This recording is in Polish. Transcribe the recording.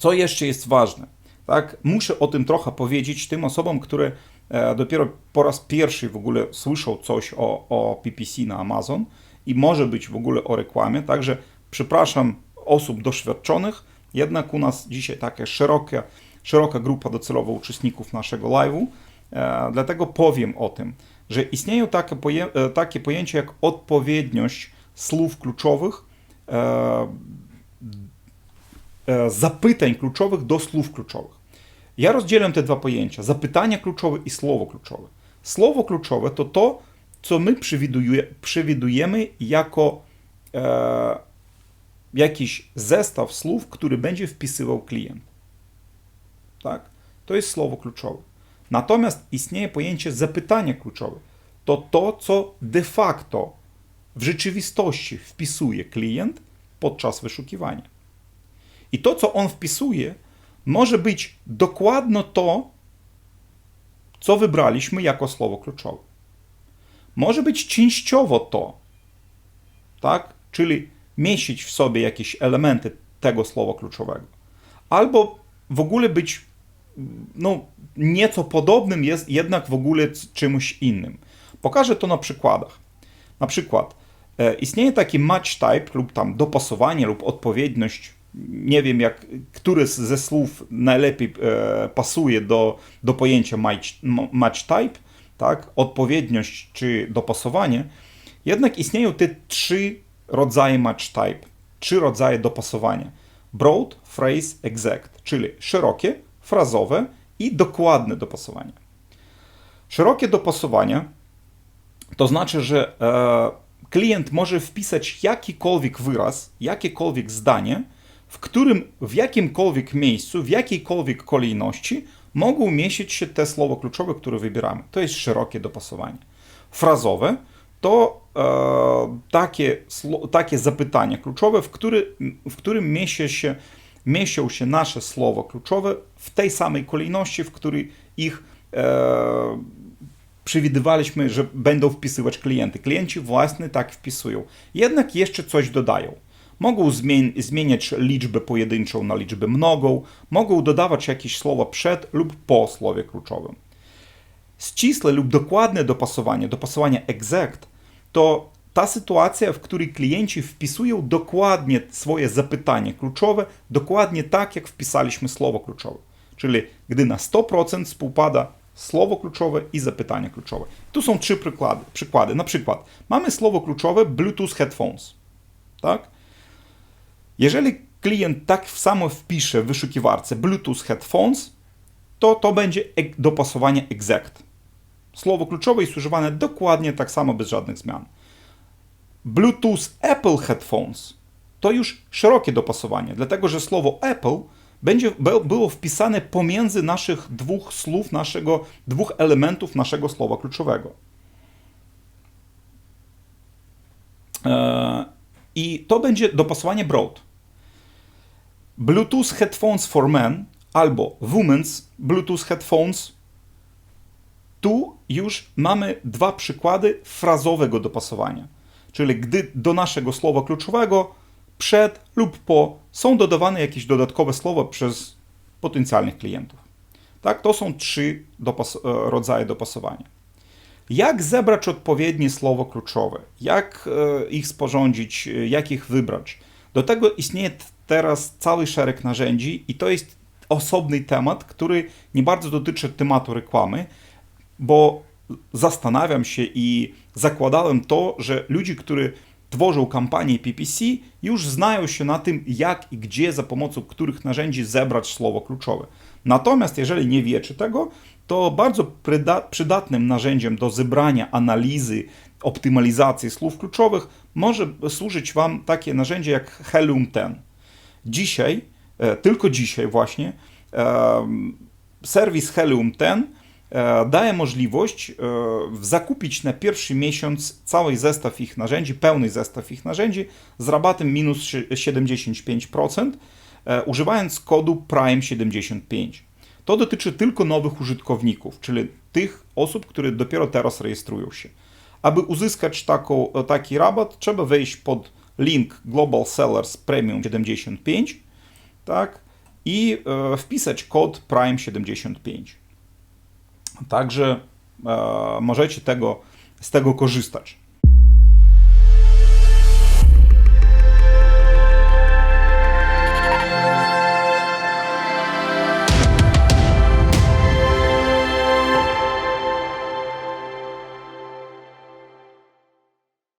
Co jeszcze jest ważne? Tak, muszę o tym trochę powiedzieć tym osobom, które e, dopiero po raz pierwszy w ogóle słyszą coś o, o PPC na Amazon i może być w ogóle o reklamie. Także przepraszam osób doświadczonych, jednak u nas dzisiaj taka szeroka, szeroka grupa docelowa uczestników naszego live'u, e, dlatego powiem o tym, że istnieją takie, poje, e, takie pojęcia jak odpowiedniość słów kluczowych, zapytań kluczowych do słów kluczowych. Ja rozdzielam te dwa pojęcia: zapytania kluczowe i słowo kluczowe. Słowo kluczowe to to, co my przewiduje, przewidujemy jako e, jakiś zestaw słów, który będzie wpisywał klient. Tak? To jest słowo kluczowe. Natomiast istnieje pojęcie zapytania kluczowe. To to, co de facto w rzeczywistości wpisuje klient podczas wyszukiwania. I to, co on wpisuje, może być dokładnie to, co wybraliśmy jako słowo kluczowe. Może być częściowo to, tak? Czyli mieścić w sobie jakieś elementy tego słowa kluczowego. Albo w ogóle być no, nieco podobnym, jest jednak w ogóle czymś innym. Pokażę to na przykładach. Na przykład e, istnieje taki match type lub tam dopasowanie lub odpowiedność nie wiem, jak, który ze słów najlepiej e, pasuje do, do pojęcia match, match type, tak? odpowiedniość czy dopasowanie, jednak istnieją te trzy rodzaje match type, trzy rodzaje dopasowania. Broad, phrase, exact, czyli szerokie, frazowe i dokładne dopasowanie. Szerokie dopasowanie to znaczy, że e, klient może wpisać jakikolwiek wyraz, jakiekolwiek zdanie, w którym w jakimkolwiek miejscu, w jakiejkolwiek kolejności mogą mieścić się te słowa kluczowe, które wybieramy. To jest szerokie dopasowanie. Frazowe to e, takie, takie zapytanie kluczowe, w, który, w którym mieści się, mieszczą się nasze słowa kluczowe w tej samej kolejności, w której ich e, przewidywaliśmy, że będą wpisywać klienty. Klienci właśnie tak wpisują. Jednak jeszcze coś dodają. Mogą zmieniać liczbę pojedynczą na liczbę mnogą, mogą dodawać jakieś słowa przed lub po słowie kluczowym. Ścisłe lub dokładne dopasowanie, dopasowanie exact, to ta sytuacja, w której klienci wpisują dokładnie swoje zapytanie kluczowe, dokładnie tak, jak wpisaliśmy słowo kluczowe. Czyli gdy na 100% współpada słowo kluczowe i zapytanie kluczowe. Tu są trzy przykłady. przykłady. Na przykład mamy słowo kluczowe Bluetooth headphones. Tak? Jeżeli klient tak samo wpisze w wyszukiwarce Bluetooth headphones, to to będzie dopasowanie exact. Słowo kluczowe jest używane dokładnie tak samo, bez żadnych zmian. Bluetooth Apple headphones to już szerokie dopasowanie, dlatego że słowo Apple będzie było wpisane pomiędzy naszych dwóch słów, naszego, dwóch elementów naszego słowa kluczowego. Eee, I to będzie dopasowanie broad. Bluetooth Headphones for Men albo Women's Bluetooth Headphones. Tu już mamy dwa przykłady frazowego dopasowania. Czyli gdy do naszego słowa kluczowego przed lub po są dodawane jakieś dodatkowe słowa przez potencjalnych klientów. Tak, to są trzy dopas e, rodzaje dopasowania. Jak zebrać odpowiednie słowo kluczowe? Jak e, ich sporządzić? E, jak ich wybrać? Do tego istnieje teraz cały szereg narzędzi i to jest osobny temat, który nie bardzo dotyczy tematu reklamy, bo zastanawiam się i zakładałem to, że ludzie, którzy tworzą kampanię PPC, już znają się na tym, jak i gdzie, za pomocą których narzędzi zebrać słowo kluczowe. Natomiast jeżeli nie wiecie tego, to bardzo przydatnym narzędziem do zebrania analizy, optymalizacji słów kluczowych może służyć Wam takie narzędzie jak Helium 10. Dzisiaj, e, tylko dzisiaj właśnie, e, serwis Helium 10 e, daje możliwość zakupić na pierwszy miesiąc cały zestaw ich narzędzi, pełny zestaw ich narzędzi z rabatem minus 75%, używając kodu PRIME75. To dotyczy tylko nowych użytkowników, czyli tych osób, które dopiero teraz rejestrują się. Aby uzyskać taką, taki rabat, trzeba wejść pod link Global Sellers Premium 75, tak? i e, wpisać kod Prime75. Także e, możecie tego, z tego korzystać.